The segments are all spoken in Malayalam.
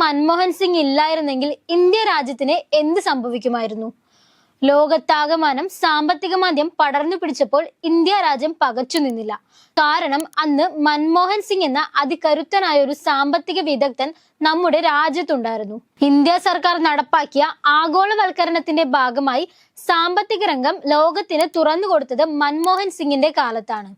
മൻമോഹൻ സിംഗ് ഇല്ലായിരുന്നെങ്കിൽ ഇന്ത്യ രാജ്യത്തിന് എന്ത് സംഭവിക്കുമായിരുന്നു? ലോകത്താകമാനം സാമ്പത്തിക മാന്ദ്യം പടർന്നു പിടിച്ചപ്പോൾ ഇന്ത്യ രാജ്യം പകച്ചു നിന്നില്ല. കാരണം അന്ന് മൻമോഹൻ സിംഗ് എന്ന അതികരുത്തനായ ഒരു സാമ്പത്തിക വിദഗ്ധൻ നമ്മുടെ രാജ്യത്തുണ്ടായിരുന്നു. ഇന്ത്യ സർക്കാർ നടപ്പാക്കിയ ആഗോളവൽക്കരണത്തിന്റെ ഭാഗമായി സാമ്പത്തിക രംഗം ലോകത്തിന് തുറന്നു കൊടുത്തത് മൻമോഹൻ സിംഗിന്റെ കാലത്താണ്.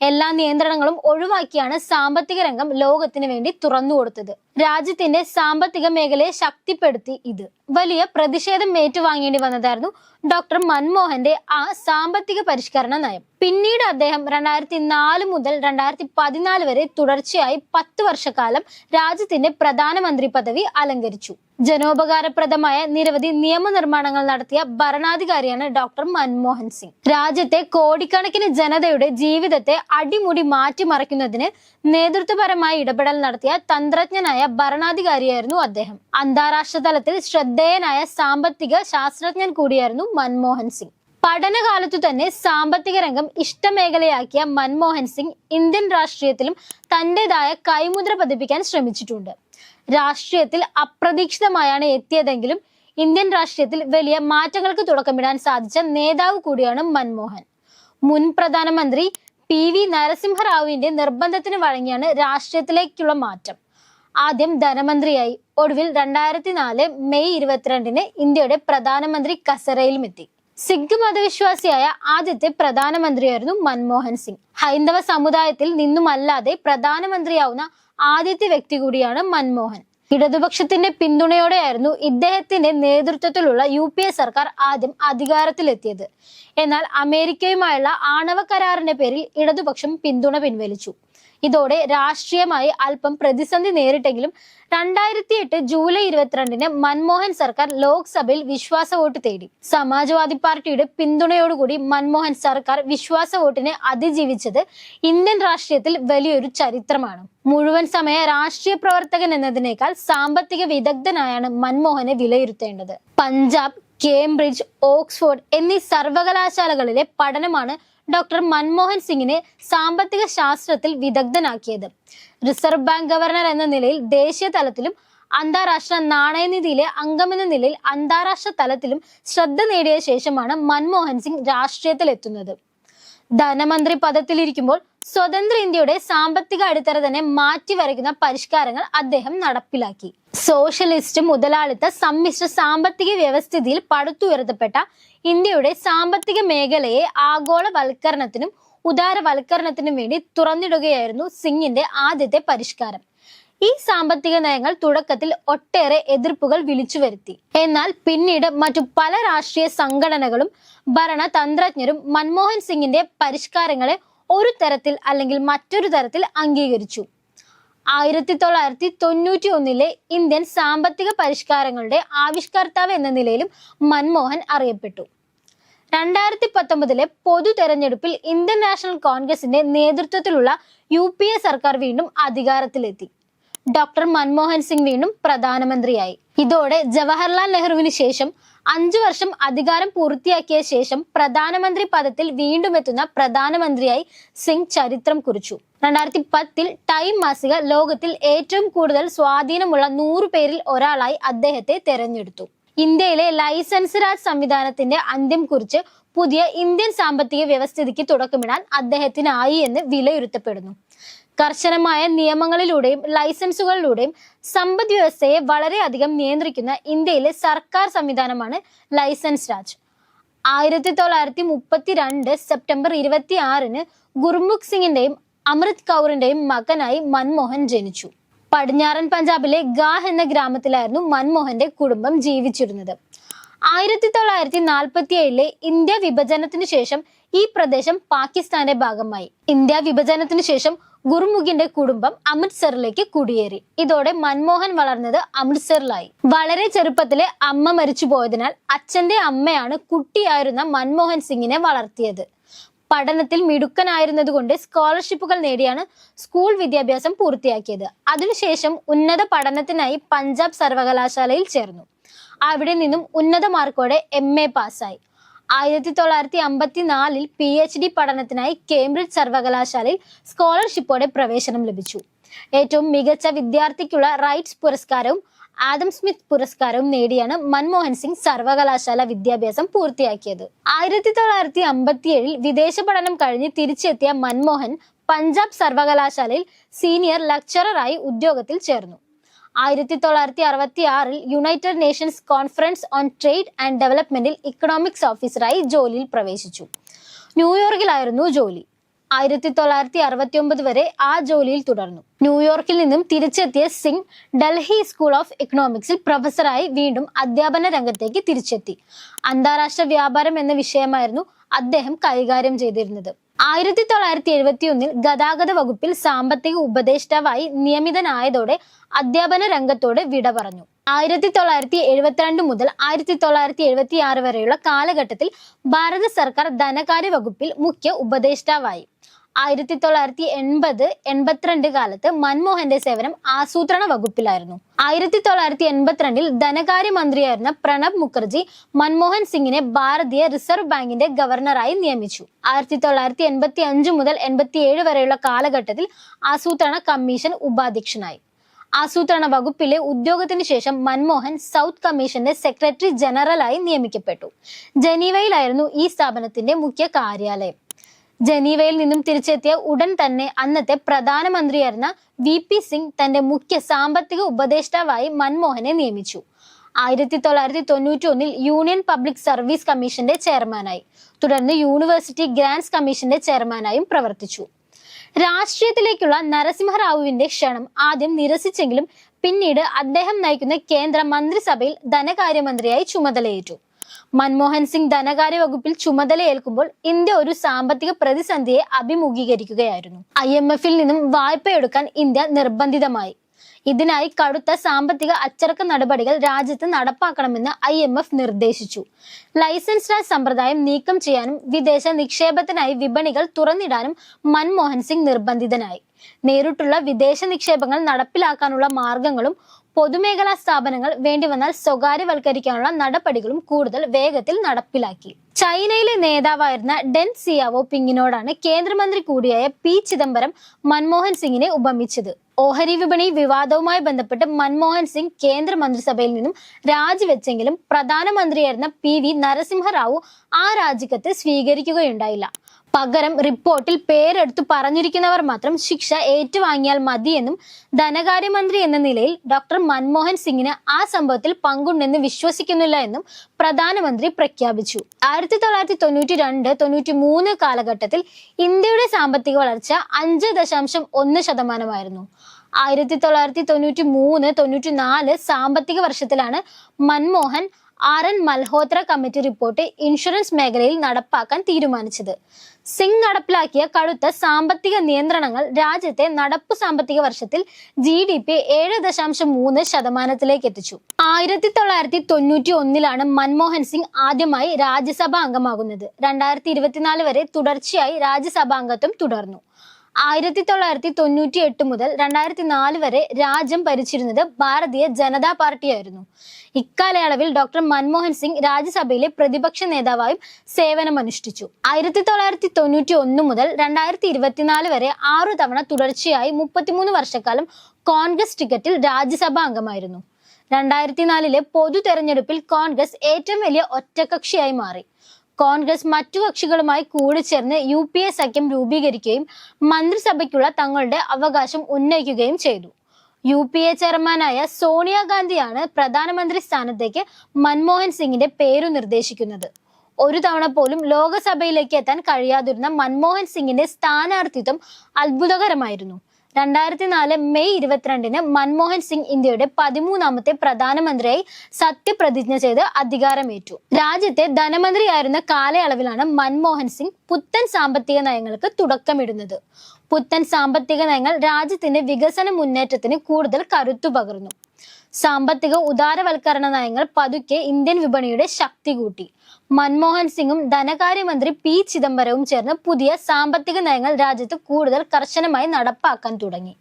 എല്ലാ നിയന്ത്രണങ്ങളും ഒഴിവാക്കിയാണ് സാമ്പത്തിക രംഗം ലോകത്തിന് വേണ്ടി തുറന്നു കൊടുത്തത്. രാജ്യത്തിന്റെ സാമ്പത്തിക മേഖലയെ ശക്തിപ്പെടുത്തി ഇത്. വലിയ പ്രതിഷേധം ഏറ്റുവാങ്ങേണ്ടി വന്നതായിരുന്നു ഡോക്ടർ മൻമോഹന്റെ ആ സാമ്പത്തിക പരിഷ്കരണ നയം. പിന്നീട് അദ്ദേഹം രണ്ടായിരത്തി നാല് മുതൽ രണ്ടായിരത്തി പതിനാല് വരെ തുടർച്ചയായി പത്ത് വർഷക്കാലം രാജ്യത്തിന്റെ പ്രധാനമന്ത്രി പദവി അലങ്കരിച്ചു. ജനോപകാരപ്രദമായ നിരവധി നിയമനിർമ്മാണങ്ങൾ നടത്തിയ ഭരണാധികാരിയാണ് ഡോക്ടർ മൻമോഹൻ സിംഗ്. രാജ്യത്തെ കോടിക്കണക്കിന് ജനതയുടെ ജീവിതത്തെ അടിമുടി മാറ്റിമറിക്കുന്നതിന് നേതൃത്വപരമായ ഇടപെടൽ നടത്തിയ തന്ത്രജ്ഞനായ ഭരണാധികാരിയായിരുന്നു അദ്ദേഹം. അന്താരാഷ്ട്ര തലത്തിൽ ശ്രദ്ധേയനായ സാമ്പത്തിക ശാസ്ത്രജ്ഞൻ കൂടിയായിരുന്നു മൻമോഹൻ സിംഗ്. പഠനകാലത്തു തന്നെ സാമ്പത്തിക രംഗം ഇഷ്ടമേഖലയാക്കിയ മൻമോഹൻ സിംഗ് ഇന്ത്യൻ രാഷ്ട്രീയത്തിലും തന്റേതായ കൈമുദ്ര പതിപ്പിക്കാൻ ശ്രമിച്ചിട്ടുണ്ട്. രാഷ്ട്രീയത്തിൽ അപ്രതീക്ഷിതമായാണ് എത്തിയതെങ്കിലും ഇന്ത്യൻ രാഷ്ട്രീയത്തിൽ വലിയ മാറ്റങ്ങൾക്ക് തുടക്കമിടാൻ സാധിച്ച നേതാവ് കൂടിയാണ് മൻമോഹൻ. മുൻ പ്രധാനമന്ത്രി പി വി നരസിംഹറാവുവിന്റെ നിർബന്ധത്തിന് വഴങ്ങിയാണ് രാഷ്ട്രീയത്തിലേക്കുള്ള മാറ്റം. ആദ്യം ധനമന്ത്രിയായി. ഒടുവിൽ രണ്ടായിരത്തി നാല് മെയ് ഇരുപത്തിരണ്ടിന് ഇന്ത്യയുടെ പ്രധാനമന്ത്രി കസറയിലും എത്തി സിഖ് മതവിശ്വാസിയായ ആദ്യത്തെ പ്രധാനമന്ത്രിയായിരുന്നു മൻമോഹൻ സിംഗ്. ഹൈന്ദവ സമുദായത്തിൽ നിന്നുമല്ലാതെ പ്രധാനമന്ത്രിയാവുന്ന ആദ്യത്തെ വ്യക്തി കൂടിയാണ് മൻമോഹൻ. ഇടതുപക്ഷത്തിന്റെ പിന്തുണയോടെയായിരുന്നു ഇദ്ദേഹത്തിന്റെ നേതൃത്വത്തിലുള്ള യു പി എ സർക്കാർ ആദ്യം അധികാരത്തിലെത്തിയത്. എന്നാൽ അമേരിക്കയുമായുള്ള ആണവ കരാറിന്റെ പേരിൽ ഇടതുപക്ഷം പിന്തുണ പിൻവലിച്ചു. ഇതോടെ രാഷ്ട്രീയമായി അല്പം പ്രതിസന്ധി നേരിട്ടെങ്കിലും രണ്ടായിരത്തി എട്ട് ജൂലൈ ഇരുപത്തിരണ്ടിന് മൻമോഹൻ സർക്കാർ ലോക്സഭയിൽ വിശ്വാസ വോട്ട് തേടി. സമാജ്വാദി പാർട്ടിയുടെ പിന്തുണയോടുകൂടി മൻമോഹൻ സർക്കാർ വിശ്വാസ വോട്ടിനെ അതിജീവിച്ചത് ഇന്ത്യൻ രാഷ്ട്രീയത്തിൽ വലിയൊരു ചരിത്രമാണ്. മുഴുവൻ സമയ രാഷ്ട്രീയ പ്രവർത്തകൻ എന്നതിനേക്കാൾ സാമ്പത്തിക വിദഗ്ധനായാണ് മൻമോഹനെ വിലയിരുത്തേണ്ടത്. പഞ്ചാബ് കേംബ്രിഡ്ജ് ഓക്സ്ഫോർഡ് എന്നീ സർവകലാശാലകളിലെ പഠനമാണ് ഡോക്ടർ മൻമോഹൻ സിംഗിനെ സാമ്പത്തിക ശാസ്ത്രത്തിൽ വിദഗ്ധനാക്കിയത്. റിസർവ് ബാങ്ക് ഗവർണർ എന്ന നിലയിൽ ദേശീയ തലത്തിലും അന്താരാഷ്ട്ര നാണയനിധിയിലെ അംഗമെന്ന നിലയിൽ അന്താരാഷ്ട്ര തലത്തിലും ശ്രദ്ധ നേടിയ ശേഷമാണ് മൻമോഹൻ സിംഗ് രാഷ്ട്രീയത്തിലെത്തുന്നത്. ധനമന്ത്രി പദത്തിലിരിക്കുമ്പോൾ സ്വതന്ത്ര ഇന്ത്യയുടെ സാമ്പത്തിക അടിത്തറ തന്നെ മാറ്റി വരയ്ക്കുന്ന പരിഷ്കാരങ്ങൾ അദ്ദേഹം നടപ്പിലാക്കി. സോഷ്യലിസ്റ്റ് മുതലാളിത്ത സമ്മിശ്ര സാമ്പത്തിക വ്യവസ്ഥിതിയിൽ പടുത്തുയർത്തപ്പെട്ട ഇന്ത്യയുടെ സാമ്പത്തിക മേഖലയെ ആഗോളവൽക്കരണത്തിനും ഉദാരവൽക്കരണത്തിനും വേണ്ടി തുറന്നിടുകയായിരുന്നു സിംഗിന്റെ ആദ്യത്തെ പരിഷ്കാരം. ഈ സാമ്പത്തിക നയങ്ങൾ തുടക്കത്തിൽ ഒട്ടേറെ എതിർപ്പുകൾ വിളിച്ചു വരുത്തി. എന്നാൽ പിന്നീട് മറ്റു പല രാഷ്ട്രീയ സംഘടനകളും ഭരണതന്ത്രജ്ഞരും മൻമോഹൻ സിംഗിന്റെ പരിഷ്കാരങ്ങളെ ഒരു തരത്തിൽ അല്ലെങ്കിൽ മറ്റൊരു തരത്തിൽ അംഗീകരിച്ചു. ആയിരത്തി തൊള്ളായിരത്തി തൊണ്ണൂറ്റി ഒന്നിലെ ഇന്ത്യൻ സാമ്പത്തിക പരിഷ്കാരങ്ങളുടെ ആവിഷ്കർത്താവ് എന്ന നിലയിലും മൻമോഹൻ അറിയപ്പെട്ടു. രണ്ടായിരത്തി പത്തൊമ്പതിലെ പൊതു തെരഞ്ഞെടുപ്പിൽ ഇന്ത്യൻ നാഷണൽ കോൺഗ്രസിന്റെ നേതൃത്വത്തിലുള്ള യു സർക്കാർ വീണ്ടും അധികാരത്തിലെത്തി. ഡോക്ടർ മൻമോഹൻ സിംഗ് വീണ്ടും പ്രധാനമന്ത്രിയായി. ഇതോടെ ജവഹർലാൽ നെഹ്റുവിന് ശേഷം അഞ്ചു വർഷം അധികാരം പൂർത്തിയാക്കിയ ശേഷം പ്രധാനമന്ത്രി പദത്തിൽ വീണ്ടും എത്തുന്ന പ്രധാനമന്ത്രിയായി സിംഗ് ചരിത്രം കുറിച്ചു. രണ്ടായിരത്തി പത്തിൽ ടൈം മാസിക ലോകത്തിൽ ഏറ്റവും കൂടുതൽ സ്വാധീനമുള്ള നൂറു പേരിൽ ഒരാളായി അദ്ദേഹത്തെ തെരഞ്ഞെടുത്തു. ഇന്ത്യയിലെ ലൈസൻസ് രാജ് സംവിധാനത്തിന്റെ അന്ത്യം കുറിച്ച് പുതിയ ഇന്ത്യൻ സാമ്പത്തിക വ്യവസ്ഥിതിക്ക് തുടക്കമിടാൻ അദ്ദേഹത്തിനായി എന്ന് വിലയിരുത്തപ്പെടുന്നു. കർശനമായ നിയമങ്ങളിലൂടെയും ലൈസൻസുകളിലൂടെയും സമ്പദ് വ്യവസ്ഥയെ വളരെയധികം നിയന്ത്രിക്കുന്ന ഇന്ത്യയിലെ സർക്കാർ സംവിധാനമാണ് ലൈസൻസ് രാജ്. ആയിരത്തി തൊള്ളായിരത്തി മുപ്പത്തി രണ്ട് സെപ്റ്റംബർ ഇരുപത്തി ആറിന് ഗുർമുഖ് സിംഗിന്റെയും അമൃത് കൗറിന്റെയും മകനായി മൻമോഹൻ ജനിച്ചു. പടിഞ്ഞാറൻ പഞ്ചാബിലെ ഗാഹ് എന്ന ഗ്രാമത്തിലായിരുന്നു മൻമോഹന്റെ കുടുംബം ജീവിച്ചിരുന്നത്. ആയിരത്തി തൊള്ളായിരത്തി നാൽപ്പത്തി ഏഴിലെ ഇന്ത്യ വിഭജനത്തിന് ശേഷം ഈ പ്രദേശം പാകിസ്ഥാന്റെ ഭാഗമായി. ഇന്ത്യ വിഭജനത്തിന് ശേഷം ഗുർമുഖിന്റെ കുടുംബം അമൃത്സറിലേക്ക് കുടിയേറി. ഇതോടെ മൻമോഹൻ വളർന്നത് അമൃത്സറിലായി. വളരെ ചെറുപ്പത്തിലെ അമ്മ മരിച്ചു പോയതിനാൽ അച്ഛന്റെ അമ്മയാണ് കുട്ടിയായിരുന്ന മൻമോഹൻ സിംഗിനെ വളർത്തിയത്. പഠനത്തിൽ മിടുക്കനായിരുന്നതുകൊണ്ട് സ്കോളർഷിപ്പുകൾ നേടിയാണ് സ്കൂൾ വിദ്യാഭ്യാസം പൂർത്തിയാക്കിയത്. അതിനുശേഷം ഉന്നത പഠനത്തിനായി പഞ്ചാബ് സർവകലാശാലയിൽ ചേർന്നു. അവിടെ നിന്നും ഉന്നത മാർക്കോടെ എം എ പാസ്സായി. ആയിരത്തി തൊള്ളായിരത്തി അമ്പത്തി നാലിൽ പി എച്ച് ഡി പഠനത്തിനായി കേംബ്രിഡ്ജ് സർവകലാശാലയിൽ സ്കോളർഷിപ്പോടെ പ്രവേശനം ലഭിച്ചു. ഏറ്റവും മികച്ച വിദ്യാർത്ഥിക്കുള്ള റൈറ്റ്സ് പുരസ്കാരവും ആദം സ്മിത്ത് പുരസ്കാരവും നേടിയാണ് മൻമോഹൻ സിംഗ് സർവകലാശാല വിദ്യാഭ്യാസം പൂർത്തിയാക്കിയത്. ആയിരത്തി തൊള്ളായിരത്തി അമ്പത്തിയേഴിൽ വിദേശ പഠനം കഴിഞ്ഞ് തിരിച്ചെത്തിയ മൻമോഹൻ പഞ്ചാബ് സർവകലാശാലയിൽ സീനിയർ ലക്ചററായി ഉദ്യോഗത്തിൽ ചേർന്നു. ആയിരത്തി തൊള്ളായിരത്തി അറുപത്തി ആറിൽ United Nations conference on trade and ഡെവലപ്മെന്റിൽ economics ഓഫീസറായി ജോലിയിൽ പ്രവേശിച്ചു. ന്യൂയോർക്കിലായിരുന്നു ജോലി. ആയിരത്തി തൊള്ളായിരത്തി അറുപത്തി ഒമ്പത് വരെ ആ ജോലിയിൽ തുടർന്നു. ന്യൂയോർക്കിൽ നിന്നും തിരിച്ചെത്തിയ സിംഗ് ഡൽഹി സ്കൂൾ ഓഫ് എക്കണോമിക്സിൽ പ്രൊഫസറായി വീണ്ടും അധ്യാപന രംഗത്തേക്ക് തിരിച്ചെത്തി. അന്താരാഷ്ട്ര വ്യാപാരം എന്ന വിഷയമായിരുന്നു അദ്ദേഹം കൈകാര്യം ചെയ്തിരുന്നത്. ആയിരത്തി തൊള്ളായിരത്തി എഴുപത്തി ഒന്നിൽ ഗതാഗത വകുപ്പിൽ സാമ്പത്തിക ഉപദേഷ്ടാവായി നിയമിതനായതോടെ അധ്യാപന രംഗത്തോട് വിട പറഞ്ഞു. ആയിരത്തി തൊള്ളായിരത്തി എഴുപത്തിരണ്ട് മുതൽ ആയിരത്തി തൊള്ളായിരത്തി എഴുപത്തി ആറ് വരെയുള്ള കാലഘട്ടത്തിൽ ഭാരത സർക്കാർ ധനകാര്യ വകുപ്പിൽ മുഖ്യ ഉപദേഷ്ടാവായി. ആയിരത്തി തൊള്ളായിരത്തി എൺപത് എൺപത്തിരണ്ട് കാലത്ത് മൻമോഹന്റെ സേവനം ആസൂത്രണ വകുപ്പിലായിരുന്നു. ആയിരത്തി തൊള്ളായിരത്തി എൺപത്തിരണ്ടിൽ ധനകാര്യ മന്ത്രിയായിരുന്ന പ്രണബ് മുഖർജി മൻമോഹൻ സിംഗിനെ ഭാരതീയ റിസർവ് ബാങ്കിന്റെ ഗവർണറായി നിയമിച്ചു. ആയിരത്തി തൊള്ളായിരത്തി എൺപത്തി അഞ്ച് മുതൽ എൺപത്തി ഏഴ് വരെയുള്ള കാലഘട്ടത്തിൽ ആസൂത്രണ കമ്മീഷൻ ഉപാധ്യക്ഷനായി. ആസൂത്രണ വകുപ്പിലെ ഉദ്യോഗത്തിന് ശേഷം മൻമോഹൻ സൗത്ത് കമ്മീഷന്റെ സെക്രട്ടറി ജനറലായി നിയമിക്കപ്പെട്ടു. ജനീവയിലായിരുന്നു ഈ സ്ഥാപനത്തിന്റെ മുഖ്യ കാര്യാലയം. ജനീവയിൽ നിന്നും തിരിച്ചെത്തിയ ഉടൻ തന്നെ അന്നത്തെ പ്രധാനമന്ത്രിയായിരുന്ന വി പി സിംഗ് തന്റെ മുഖ്യ സാമ്പത്തിക ഉപദേഷ്ടാവായി മൻമോഹനെ നിയമിച്ചു. ആയിരത്തി തൊള്ളായിരത്തി തൊണ്ണൂറ്റി ഒന്നിൽ യൂണിയൻ പബ്ലിക് സർവീസ് കമ്മീഷന്റെ ചെയർമാനായി. തുടർന്ന് യൂണിവേഴ്സിറ്റി ഗ്രാന്റ്സ് കമ്മീഷന്റെ ചെയർമാനായും പ്രവർത്തിച്ചു. രാഷ്ട്രീയത്തിലേക്കുള്ള നരസിംഹറാവുവിന്റെ ക്ഷണം ആദ്യം നിരസിച്ചെങ്കിലും പിന്നീട് അദ്ദേഹം നയിക്കുന്ന കേന്ദ്ര മന്ത്രിസഭയിൽ ധനകാര്യമന്ത്രിയായി ചുമതലയേറ്റു. മൻമോഹൻ സിംഗ് ധനകാര്യ വകുപ്പിൽ ചുമതലയേൽക്കുമ്പോൾ ഇന്ത്യ ഒരു സാമ്പത്തിക പ്രതിസന്ധിയെ അഭിമുഖീകരിക്കുകയായിരുന്നു. ഐ എം എഫിൽ നിന്നും വായ്പയെടുക്കാൻ ഇന്ത്യ നിർബന്ധിതമായി. ഇതിനായി കടുത്ത സാമ്പത്തിക അച്ചടക്ക നടപടികൾ രാജ്യത്ത് നടപ്പാക്കണമെന്ന് ഐ എം എഫ് നിർദ്ദേശിച്ചു. ലൈസൻസ് രാജ് സമ്പ്രദായം നീക്കം ചെയ്യാനും വിദേശ നിക്ഷേപത്തിനായി വിപണികൾ തുറന്നിടാനും മൻമോഹൻ സിംഗ് നിർബന്ധിതനായി. നേരിട്ടുള്ള വിദേശ നിക്ഷേപങ്ങൾ നടപ്പിലാക്കാനുള്ള മാർഗങ്ങളും പൊതുമേഖലാ സ്ഥാപനങ്ങൾ വേണ്ടിവന്നാൽ സ്വകാര്യവൽക്കരിക്കാനുള്ള നടപടികളും കൂടുതൽ വേഗത്തിൽ നടപ്പിലാക്കി. ചൈനയിലെ നേതാവായിരുന്ന ഡെൻ സിയാവോ പിങ്ങിനോടാണ് കേന്ദ്രമന്ത്രി കൂടിയായ പി ചിദംബരം മൻമോഹൻ സിംഗിനെ ഉപമിച്ചത്. ഓഹരി വിപണി വിവാദവുമായി ബന്ധപ്പെട്ട് മൻമോഹൻ സിംഗ് കേന്ദ്ര മന്ത്രിസഭയിൽ നിന്നും രാജിവെച്ചെങ്കിലും പ്രധാനമന്ത്രിയായിരുന്ന പി വി നരസിംഹറാവു ആ രാജിക്കത്ത് സ്വീകരിക്കുകയുണ്ടായില്ല. പകരം റിപ്പോർട്ടിൽ പേരെടുത്തു പറഞ്ഞിരിക്കുന്നവർ മാത്രം ശിക്ഷ ഏറ്റുവാങ്ങിയാൽ മതിയെന്നും ധനകാര്യമന്ത്രി എന്ന നിലയിൽ ഡോക്ടർ മൻമോഹൻ സിംഗിന് ആ സംഭവത്തിൽ പങ്കുണ്ടെന്ന് വിശ്വസിക്കുന്നില്ല എന്നും പ്രധാനമന്ത്രി പ്രഖ്യാപിച്ചു. ആയിരത്തി തൊള്ളായിരത്തി തൊണ്ണൂറ്റി രണ്ട് തൊണ്ണൂറ്റി മൂന്ന് കാലഘട്ടത്തിൽ ഇന്ത്യയുടെ സാമ്പത്തിക വളർച്ച അഞ്ച് ദശാംശം ഒന്ന് ശതമാനമായിരുന്നു. ആയിരത്തി തൊള്ളായിരത്തി തൊണ്ണൂറ്റി മൂന്ന് തൊണ്ണൂറ്റി നാല് സാമ്പത്തിക വർഷത്തിലാണ് Manmohan R N Malhotra committee report insurance മേഖലയിൽ നടപ്പാക്കാൻ തീരുമാനിച്ചത്. സിംഗ് നടപ്പിലാക്കിയ കടുത്ത സാമ്പത്തിക നിയന്ത്രണങ്ങൾ രാജ്യത്തെ നടപ്പ് സാമ്പത്തിക വർഷത്തിൽ ജി ഡി പി ഏഴ് ദശാംശം മൂന്ന് ശതമാനത്തിലേക്ക് എത്തിച്ചു. ആയിരത്തി തൊള്ളായിരത്തി തൊണ്ണൂറ്റി ഒന്നിലാണ് മൻമോഹൻ സിംഗ് ആദ്യമായി രാജ്യസഭാ അംഗമാകുന്നത്. രണ്ടായിരത്തി ഇരുപത്തിനാല് വരെ തുടർച്ചയായി രാജ്യസഭാ അംഗത്വം തുടർന്നു. ആയിരത്തി തൊള്ളായിരത്തി തൊണ്ണൂറ്റി എട്ട് മുതൽ രണ്ടായിരത്തി നാല് വരെ രാജ്യം ഭരിച്ചിരുന്നത് ഭാരതീയ ജനതാ പാർട്ടിയായിരുന്നു. ഇക്കാലയളവിൽ ഡോക്ടർ മൻമോഹൻ സിംഗ് രാജ്യസഭയിലെ പ്രതിപക്ഷ നേതാവായും സേവനമനുഷ്ഠിച്ചു. ആയിരത്തി തൊള്ളായിരത്തി തൊണ്ണൂറ്റി ഒന്ന് മുതൽ രണ്ടായിരത്തി ഇരുപത്തിനാല് വരെ ആറു തവണ തുടർച്ചയായി മുപ്പത്തിമൂന്ന് വർഷക്കാലം കോൺഗ്രസ് ടിക്കറ്റിൽ രാജ്യസഭാ അംഗമായിരുന്നു. രണ്ടായിരത്തി നാലിലെ പൊതു തെരഞ്ഞെടുപ്പിൽ കോൺഗ്രസ് ഏറ്റവും വലിയ ഒറ്റകക്ഷിയായി മാറി. കോൺഗ്രസ് മറ്റു കക്ഷികളുമായി കൂടിച്ചേർന്ന് യു പി എ സഖ്യം രൂപീകരിക്കുകയും മന്ത്രിസഭയ്ക്കുള്ള തങ്ങളുടെ അവകാശം ഉന്നയിക്കുകയും ചെയ്തു. യു പി എ ചെയർമാനായ സോണിയാഗാന്ധിയാണ് പ്രധാനമന്ത്രി സ്ഥാനത്തേക്ക് മൻമോഹൻ സിംഗിന്റെ പേരു നിർദ്ദേശിക്കുന്നത്. ഒരു തവണ പോലും ലോകസഭയിലേക്ക് എത്താൻ കഴിയാതിരുന്ന മൻമോഹൻ സിംഗിന്റെ സ്ഥാനാർത്ഥിത്വം അത്ഭുതകരമായിരുന്നു. രണ്ടായിരത്തി നാല് മെയ് ഇരുപത്തിരണ്ടിന് മൻമോഹൻ സിംഗ് ഇന്ത്യയുടെ പതിമൂന്നാമത്തെ പ്രധാനമന്ത്രിയായി സത്യപ്രതിജ്ഞ ചെയ്ത് അധികാരമേറ്റു. രാജ്യത്തെ ധനമന്ത്രിയായിരുന്ന കാലയളവിലാണ് മൻമോഹൻ സിംഗ് പുത്തൻ സാമ്പത്തിക നയങ്ങൾക്ക് തുടക്കമിടുന്നത്. പുത്തൻ സാമ്പത്തിക നയങ്ങൾ രാജ്യത്തിന്റെ വികസന മുന്നേറ്റത്തിന് കൂടുതൽ കരുത്തു പകർന്നു. സാമ്പത്തിക ഉദാരവൽക്കരണ നയങ്ങൾ പതുക്കെ ഇന്ത്യൻ വിപണിയുടെ ശക്തി കൂട്ടി. മൻമോഹൻ സിംഗും ധനകാര്യമന്ത്രി പി ചിദംബരവും ചേർന്ന് പുതിയ സാമ്പത്തിക നയങ്ങൾ രാജ്യത്ത് കൂടുതൽ കർശനമായി നടപ്പാക്കാൻ തുടങ്ങി.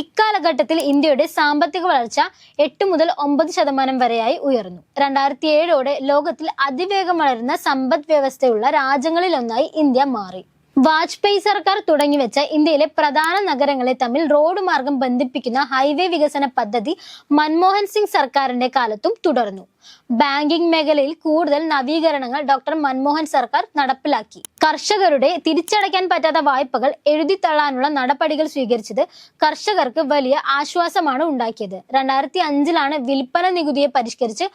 ഇക്കാലഘട്ടത്തിൽ ഇന്ത്യയുടെ സാമ്പത്തിക വളർച്ച എട്ട് മുതൽ ഒമ്പത് ശതമാനം വരെയായി ഉയർന്നു. രണ്ടായിരത്തി ഏഴോടെ ലോകത്തിൽ അതിവേഗം വളരുന്ന സമ്പദ് വ്യവസ്ഥയുള്ള രാജ്യങ്ങളിലൊന്നായി ഇന്ത്യ മാറി. വാജ്പേയി സർക്കാർ തുടങ്ങിവെച്ച ഇന്ത്യയിലെ പ്രധാന നഗരങ്ങളെ തമ്മിൽ റോഡ് മാർഗം ബന്ധിപ്പിക്കുന്ന ഹൈവേ വികസന പദ്ധതി മൻമോഹൻ സിംഗ് സർക്കാരിന്റെ കാലത്തും തുടർന്നു. ബാങ്കിംഗ് മേഖലയിൽ കൂടുതൽ നവീകരണങ്ങൾ ഡോക്ടർ മൻമോഹൻ സർക്കാർ നടപ്പിലാക്കി. കർഷകരുടെ തിരിച്ചടയ്ക്കാൻ പറ്റാത്ത വായ്പകൾ എഴുതിത്തള്ളാനുള്ള നടപടികൾ സ്വീകരിച്ചത് കർഷകർക്ക് വലിയ ആശ്വാസമാണ് ഉണ്ടാക്കിയത്. രണ്ടായിരത്തി അഞ്ചിലാണ് വിൽപ്പന നികുതിയെ പരിഷ്കരിച്ച്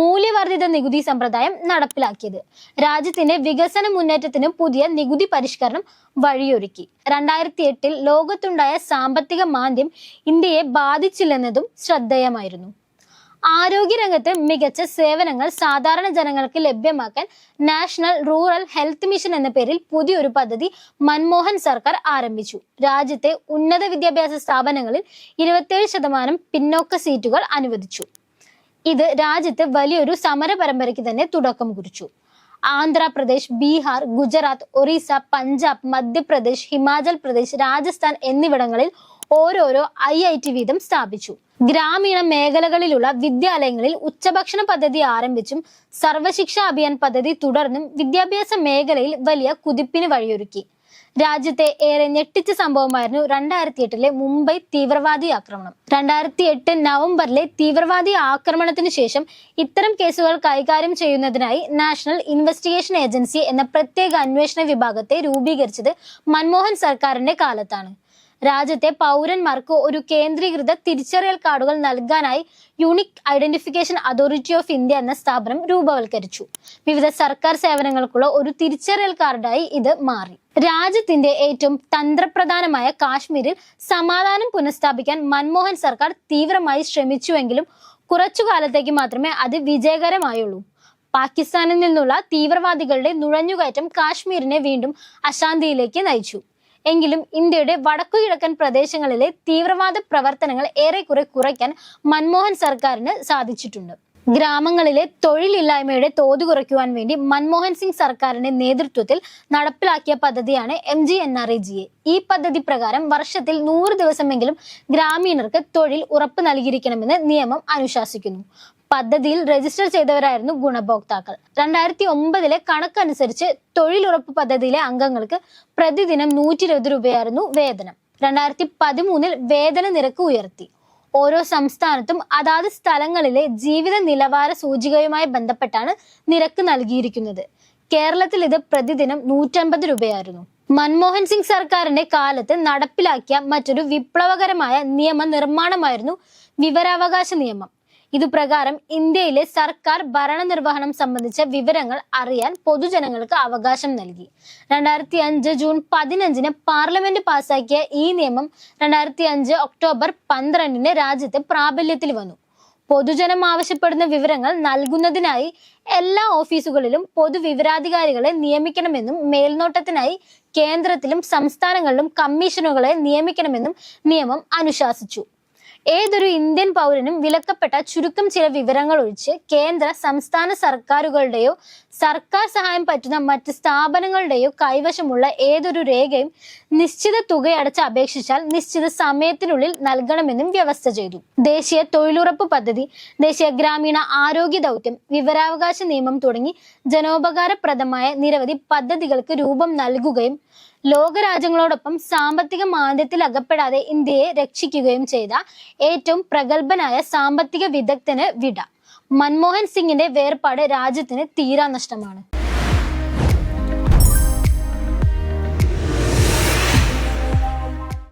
മൂല്യവർദ്ധിത നികുതി സമ്പ്രദായം നടപ്പിലാക്കിയത്. രാജ്യത്തിന്റെ വികസന മുന്നേറ്റത്തിന് പുതിയ നികുതി പരിഷ്കരണം വഴിയൊരുക്കി. രണ്ടായിരത്തി എട്ടിൽ ലോകത്തുണ്ടായ സാമ്പത്തിക മാന്ദ്യം ഇന്ത്യയെ ബാധിച്ചില്ലെന്നതും ശ്രദ്ധേയമായിരുന്നു. ആരോഗ്യരംഗത്ത് മികച്ച സേവനങ്ങൾ സാധാരണ ജനങ്ങൾക്ക് ലഭ്യമാക്കാൻ നാഷണൽ റൂറൽ ഹെൽത്ത് മിഷൻ എന്ന പേരിൽ പുതിയൊരു പദ്ധതി മൻമോഹൻ സർക്കാർ ആരംഭിച്ചു. രാജ്യത്തെ ഉന്നത വിദ്യാഭ്യാസ സ്ഥാപനങ്ങളിൽ ഇരുപത്തിയേഴ് ശതമാനം പിന്നോക്ക സീറ്റുകൾ അനുവദിച്ചു. ഇത് രാജ്യത്ത് വലിയൊരു സമര പരമ്പരയ്ക്ക് തന്നെ തുടക്കം കുറിച്ചു. ആന്ധ്രാപ്രദേശ് ബീഹാർ ഗുജറാത്ത് ഒറീസ പഞ്ചാബ് മധ്യപ്രദേശ് ഹിമാചൽ പ്രദേശ് രാജസ്ഥാൻ എന്നിവിടങ്ങളിൽ ഓരോരോ ഐ ഐ ടി വീതം സ്ഥാപിച്ചു. ഗ്രാമീണ മേഖലകളിലുള്ള വിദ്യാലയങ്ങളിൽ ഉച്ചഭക്ഷണ പദ്ധതി ആരംഭിച്ചും സർവശിക്ഷ അഭിയാൻ പദ്ധതി തുടർന്നും വിദ്യാഭ്യാസ മേഖലയിൽ വലിയ കുതിപ്പിന് വഴിയൊരുക്കി. രാജ്യത്തെ ഏറെ ഞെട്ടിച്ച സംഭവമായിരുന്നു രണ്ടായിരത്തി എട്ടിലെ മുംബൈ തീവ്രവാദി ആക്രമണം. രണ്ടായിരത്തി എട്ട് നവംബറിലെ തീവ്രവാദി ആക്രമണത്തിന് ശേഷം ഇത്തരം കേസുകൾ കൈകാര്യം ചെയ്യുന്നതിനായി നാഷണൽ ഇൻവെസ്റ്റിഗേഷൻ ഏജൻസി എന്ന പ്രത്യേക അന്വേഷണ വിഭാഗത്തെ രൂപീകരിച്ചത് മൻമോഹൻ സർക്കാരിന്റെ കാലത്താണ്. രാജ്യത്തെ പൗരന്മാർക്ക് ഒരു കേന്ദ്രീകൃത തിരിച്ചറിയൽ കാർഡുകൾ നൽകാനായി unique identification authority of India എന്ന സ്ഥാപനം രൂപവൽക്കരിച്ചു. വിവിധ സർക്കാർ സേവനങ്ങൾക്കുള്ള ഒരു തിരിച്ചറിയൽ കാർഡായി ഇത് മാറി. രാജ്യത്തിന്റെ ഏറ്റവും തന്ത്രപ്രധാനമായ കാശ്മീരിൽ സമാധാനം പുനഃസ്ഥാപിക്കാൻ മൻമോഹൻ സർക്കാർ തീവ്രമായി ശ്രമിച്ചുവെങ്കിലും കുറച്ചു കാലത്തേക്ക് മാത്രമേ അത് വിജയകരമായുള്ളൂ. പാകിസ്ഥാനിൽ നിന്നുള്ള തീവ്രവാദികളുടെ നുഴഞ്ഞുകയറ്റം കാശ്മീരിനെ വീണ്ടും അശാന്തിയിലേക്ക് നയിച്ചു. എങ്കിലും ഇന്ത്യയുടെ വടക്കു കിഴക്കൻ പ്രദേശങ്ങളിലെ തീവ്രവാദ പ്രവർത്തനങ്ങൾ ഏറെക്കുറെ കുറയ്ക്കാൻ മൻമോഹൻ സർക്കാരിന് സാധിച്ചിട്ടുണ്ട്. ഗ്രാമങ്ങളിലെ തൊഴിലില്ലായ്മയുടെ തോത് കുറയ്ക്കുവാൻ വേണ്ടി മൻമോഹൻ സിംഗ് സർക്കാരിന്റെ നേതൃത്വത്തിൽ നടപ്പിലാക്കിയ പദ്ധതിയാണ് M G N R E G A. ഈ പദ്ധതി പ്രകാരം വർഷത്തിൽ നൂറ് ദിവസമെങ്കിലും ഗ്രാമീണർക്ക് തൊഴിൽ ഉറപ്പ് നൽകിയിരിക്കണമെന്ന് നിയമം അനുശാസിക്കുന്നു. പദ്ധതിയിൽ രജിസ്റ്റർ ചെയ്തവരായിരുന്നു ഗുണഭോക്താക്കൾ. രണ്ടായിരത്തി ഒമ്പതിലെ കണക്കനുസരിച്ച് തൊഴിലുറപ്പ് പദ്ധതിയിലെ അംഗങ്ങൾക്ക് പ്രതിദിനം നൂറ്റി ഇരുപത് രൂപയായിരുന്നു വേതനം. രണ്ടായിരത്തി പതിമൂന്നിൽ വേതന നിരക്ക് ഉയർത്തി. ഓരോ സംസ്ഥാനത്തും അതാത് സ്ഥലങ്ങളിലെ ജീവിത നിലവാര സൂചികയുമായി ബന്ധപ്പെട്ടാണ് നിരക്ക് നൽകിയിരിക്കുന്നത്. കേരളത്തിൽ ഇത് പ്രതിദിനം നൂറ്റമ്പത് രൂപയായിരുന്നു. മൻമോഹൻ സിംഗ് സർക്കാരിന്റെ കാലത്ത് നടപ്പിലാക്കിയ മറ്റൊരു വിപ്ലവകരമായ നിയമ നിർമ്മാണമായിരുന്നു വിവരാവകാശ നിയമം. ഇതുപ്രകാരം ഇന്ത്യയിലെ സർക്കാർ ഭരണനിർവഹണം സംബന്ധിച്ച വിവരങ്ങൾ അറിയാൻ പൊതുജനങ്ങൾക്ക് അവകാശം നൽകി. രണ്ടായിരത്തി അഞ്ച് ജൂൺ പതിനഞ്ചിന് പാർലമെന്റ് പാസാക്കിയ ഈ നിയമം രണ്ടായിരത്തി അഞ്ച് ഒക്ടോബർ പന്ത്രണ്ടിന് രാജ്യത്ത് പ്രാബല്യത്തിൽ വന്നു. പൊതുജനം ആവശ്യപ്പെടുന്ന വിവരങ്ങൾ നൽകുന്നതിനായി എല്ലാ ഓഫീസുകളിലും പൊതുവിവരാധികാരികളെ നിയമിക്കണമെന്നും മേൽനോട്ടത്തിനായി കേന്ദ്രത്തിലും സംസ്ഥാനങ്ങളിലും കമ്മീഷനുകളെ നിയമിക്കണമെന്നും നിയമം അനുശാസിച്ചു. ഏതൊരു ഇന്ത്യൻ പൗരനും വിലക്കപ്പെട്ട ചുരുക്കം ചില വിവരങ്ങൾ ഒഴിച്ച് കേന്ദ്ര സംസ്ഥാന സർക്കാരുകളുടെയോ സർക്കാർ സഹായം പറ്റുന്ന മറ്റ് സ്ഥാപനങ്ങളുടെയോ കൈവശമുള്ള ഏതൊരു രേഖയും നിശ്ചിത തുകയടച്ച് അപേക്ഷിച്ചാൽ നിശ്ചിത സമയത്തിനുള്ളിൽ നൽകണമെന്നും വ്യവസ്ഥ ചെയ്തു. ദേശീയ തൊഴിലുറപ്പ് പദ്ധതി ദേശീയ ഗ്രാമീണ ആരോഗ്യ ദൗത്യം വിവരാവകാശ നിയമം തുടങ്ങി ജനോപകാരപ്രദമായ നിരവധി പദ്ധതികൾക്ക് രൂപം നൽകുകയും ലോകരാജ്യങ്ങളോടൊപ്പം സാമ്പത്തിക മാന്ദ്യത്തിൽ അകപ്പെടാതെ ഇന്ത്യയെ രക്ഷിക്കുകയും ചെയ്ത ഏറ്റവും പ്രഗത്ഭനായ സാമ്പത്തിക വിദഗ്ധന് വിട. മൻമോഹൻ സിംഗിന്റെ വേർപാട് രാജ്യത്തിന് തീരാ നഷ്ടമാണ്.